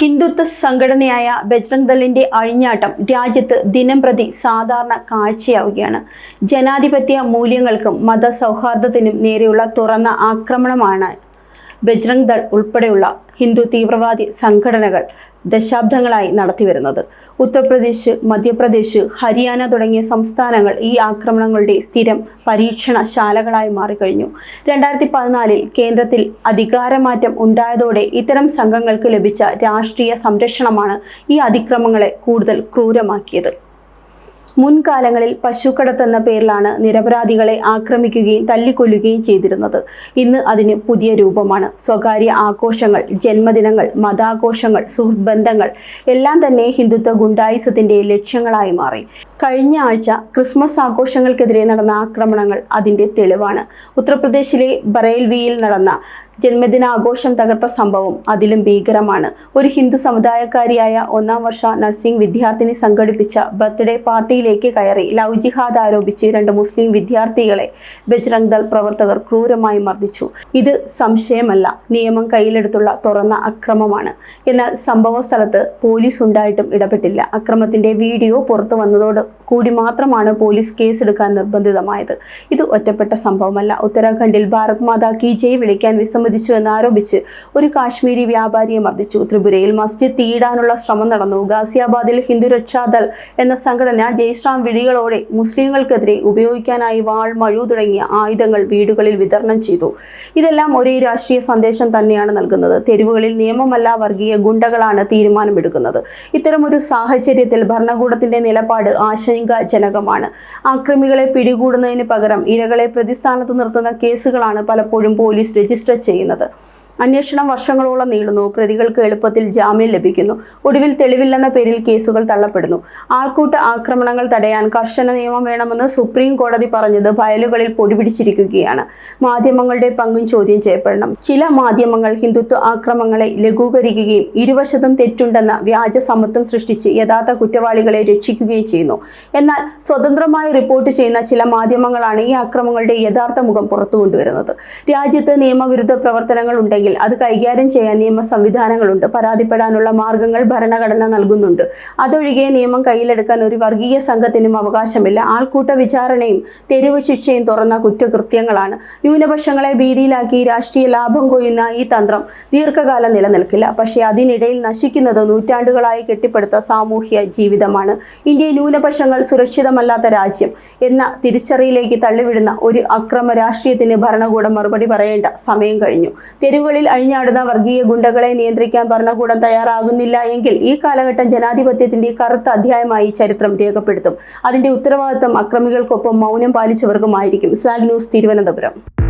ഹിന്ദുത്വ സംഘടനയായ ബജ്രംഗ് ദളിന്റെ അഴിഞ്ഞാട്ടം രാജ്യത്ത് ദിനം പ്രതി സാധാരണ കാഴ്ചയാവുകയാണ്. ജനാധിപത്യ മൂല്യങ്ങൾക്കും മതസൗഹാർദ്ദത്തിനും നേരെയുള്ള തുറന്ന ആക്രമണമാണ് ബജ്രംഗ് ദൾ ഉൾപ്പെടെയുള്ള ഹിന്ദു തീവ്രവാദി സംഘടനകൾ ദശാബ്ദങ്ങളായി നടത്തിവരുന്നത്. ഉത്തർപ്രദേശ് മധ്യപ്രദേശ് ഹരിയാന തുടങ്ങിയ സംസ്ഥാനങ്ങൾ ഈ ആക്രമണങ്ങളുടെ സ്ഥിരം പരീക്ഷണശാലകളായി മാറിക്കഴിഞ്ഞു. രണ്ടായിരത്തി പതിനാലിൽ കേന്ദ്രത്തിൽ അധികാരമാറ്റം ഉണ്ടായതോടെ ഇത്തരം സംഘങ്ങൾക്ക് ലഭിച്ച രാഷ്ട്രീയ സംരക്ഷണമാണ് ഈ അതിക്രമങ്ങളെ കൂടുതൽ ക്രൂരമാക്കിയത്. മുൻകാലങ്ങളിൽ പശുക്കടത്ത് എന്ന പേരിലാണ് നിരപരാധികളെ ആക്രമിക്കുകയും തല്ലിക്കൊല്ലുകയും ചെയ്തിരുന്നത്. ഇന്ന് അതിന് പുതിയ രൂപമാണ്. സ്വകാര്യ ആഘോഷങ്ങൾ ജന്മദിനങ്ങൾ മതാഘോഷങ്ങൾ സുഹൃത്ത് ബന്ധങ്ങൾ എല്ലാം തന്നെ ഹിന്ദുത്വ ഗുണ്ടായിസത്തിന്റെ ലക്ഷ്യങ്ങളായി മാറി. കഴിഞ്ഞ ആഴ്ച ക്രിസ്മസ് ആഘോഷങ്ങൾക്കെതിരെ നടന്ന ആക്രമണങ്ങൾ അതിന്റെ തെളിവാണ്. ഉത്തർപ്രദേശിലെ ബറേൽവിയിൽ നടന്ന ജന്മദിനാഘോഷം തകർത്ത സംഭവം അതിലും ഭീകരമാണ്. ഒരു ഹിന്ദു സമുദായക്കാരിയായ ഒന്നാം വർഷ നഴ്സിംഗ് വിദ്യാർത്ഥിനി സംഘടിപ്പിച്ച ബർത്ത്ഡേ പാർട്ടിയിലേക്ക് കയറി ലവ് ജിഹാദ് ആരോപിച്ച് രണ്ട് മുസ്ലിം വിദ്യാർത്ഥികളെ ബജ്രംഗ് ദൾ പ്രവർത്തകർ ക്രൂരമായി മർദ്ദിച്ചു. ഇത് സംശയമല്ല. നിയമം കയ്യിലെടുത്തുള്ള തുറന്ന അക്രമമാണ്. എന്നാൽ സംഭവ സ്ഥലത്ത് പോലീസ് ഉണ്ടായിട്ടും ഇടപെട്ടില്ല. അക്രമത്തിന്റെ വീഡിയോ പുറത്തു വന്നതോട് കൂടി മാത്രമാണ് പോലീസ് കേസെടുക്കാൻ നിർബന്ധിതമായത്. ഇത് ഒറ്റപ്പെട്ട സംഭവമല്ല. ഉത്തരാഖണ്ഡിൽ ഭാരത് മാതാ കി ജയ് വിളിക്കാൻ വിസമ്മതിച്ചു എന്നാരോപിച്ച് ഒരു കാശ്മീരി വ്യാപാരിയെ മർദ്ദിച്ചു. ത്രിപുരയിൽ മസ്ജിദ് തീടാനുള്ള ശ്രമം നടന്നു. ഗാസിയാബാദിൽ ഹിന്ദു രക്ഷാദൽ എന്ന സംഘടന ജയ്ശ്രാം വിളികളോടെ മുസ്ലിങ്ങൾക്കെതിരെ ഉപയോഗിക്കാനായി വാൾ മഴു തുടങ്ങിയ ആയുധങ്ങൾ വീടുകളിൽ വിതരണം ചെയ്തു. ഇതെല്ലാം ഒരേ രാഷ്ട്രീയ സന്ദേശം തന്നെയാണ് നൽകുന്നത്. തെരുവുകളിൽ നിയമമല്ല വർഗീയ ഗുണ്ടകളാണ് തീരുമാനമെടുക്കുന്നത്. ഇത്തരമൊരു സാഹചര്യത്തിൽ ഭരണകൂടത്തിന്റെ നിലപാട് ആശങ്കാജനകമാണ്. ആക്രമികളെ പിടികൂടുന്നതിന് പകരം ഇരകളെ പ്രതിസ്ഥാനത്ത് നിർത്തുന്ന കേസുകളാണ് പലപ്പോഴും പോലീസ് രജിസ്റ്റർ ചെയ്യുന്നത്. ചെയ്യുന്നത്. അന്വേഷണം വർഷങ്ങളോളം നീളുന്നു. പ്രതികൾക്ക് എളുപ്പത്തിൽ ജാമ്യം ലഭിക്കുന്നു. ഒടുവിൽ തെളിവില്ലെന്ന പേരിൽ കേസുകൾ തള്ളപ്പെടുന്നു. ആൾക്കൂട്ട ആക്രമണങ്ങൾ തടയാൻ കർശന നിയമം വേണമെന്ന് സുപ്രീം കോടതി പറഞ്ഞത് വയലുകളിൽ പൊടിപിടിച്ചിരിക്കുകയാണ്. മാധ്യമങ്ങളുടെ പങ്കും ചോദ്യം ചെയ്യപ്പെടണം. ചില മാധ്യമങ്ങൾ ഹിന്ദുത്വ ആക്രമങ്ങളെ ലഘൂകരിക്കുകയും ഇരുവശത്തും തെറ്റുണ്ടെന്ന വ്യാജ സമത്വം സൃഷ്ടിച്ച് യഥാർത്ഥ കുറ്റവാളികളെ രക്ഷിക്കുകയും ചെയ്യുന്നു. എന്നാൽ സ്വതന്ത്രമായി റിപ്പോർട്ട് ചെയ്യുന്ന ചില മാധ്യമങ്ങളാണ് ഈ ആക്രമങ്ങളുടെ യഥാർത്ഥ മുഖം പുറത്തു കൊണ്ടുവരുന്നത് രാജ്യത്ത് നിയമവിരുദ്ധ പ്രവർത്തനങ്ങൾ ഉണ്ടെങ്കിൽ അത് കൈകാര്യം ചെയ്യാൻ നിയമ സംവിധാനങ്ങളുണ്ട്. പരാതിപ്പെടാനുള്ള മാർഗങ്ങൾ ഭരണഘടന നൽകുന്നുണ്ട്. അതൊഴികെ നിയമം കയ്യിലെടുക്കാൻ ഒരു വർഗീയ സംഘത്തിനും അവകാശമില്ല. ആൾക്കൂട്ട വിചാരണയും തെരുവ് ശിക്ഷയും തുറന്ന കുറ്റകൃത്യങ്ങളാണ്. ന്യൂനപക്ഷങ്ങളെ ഭീതിയിലാക്കി രാഷ്ട്രീയ ലാഭം കൊയ്യുന്ന ഈ തന്ത്രം ദീർഘകാലം നിലനിൽക്കില്ല. പക്ഷേ അതിനിടയിൽ നശിക്കുന്നത് നൂറ്റാണ്ടുകളായി കെട്ടിപ്പടുത്ത സാമൂഹ്യ ജീവിതമാണ്. ഇന്ത്യ ന്യൂനപക്ഷങ്ങൾ സുരക്ഷിതമല്ലാത്ത രാജ്യം എന്ന തിരിച്ചറിയിലേക്ക് തള്ളിവിടുന്ന ഒരു അക്രമ രാഷ്ട്രീയത്തിന് ഭരണകൂടം മറുപടി പറയേണ്ട സമയം കഴിഞ്ഞു. തെരുവുകളിൽ അഴിഞ്ഞാടുന്ന വർഗീയ ഗുണ്ടകളെ നിയന്ത്രിക്കാൻ ഭരണകൂടം തയ്യാറാകുന്നില്ല എങ്കിൽ ഈ കാലഘട്ടം ജനാധിപത്യത്തിന്റെ കറുത്ത അധ്യായമായി ചരിത്രം രേഖപ്പെടുത്തും. അതിന്റെ ഉത്തരവാദിത്തം അക്രമികൾക്കൊപ്പം മൗനം പാലിച്ചവർക്കുമായിരിക്കും. Zag news Thiruvananthapuram.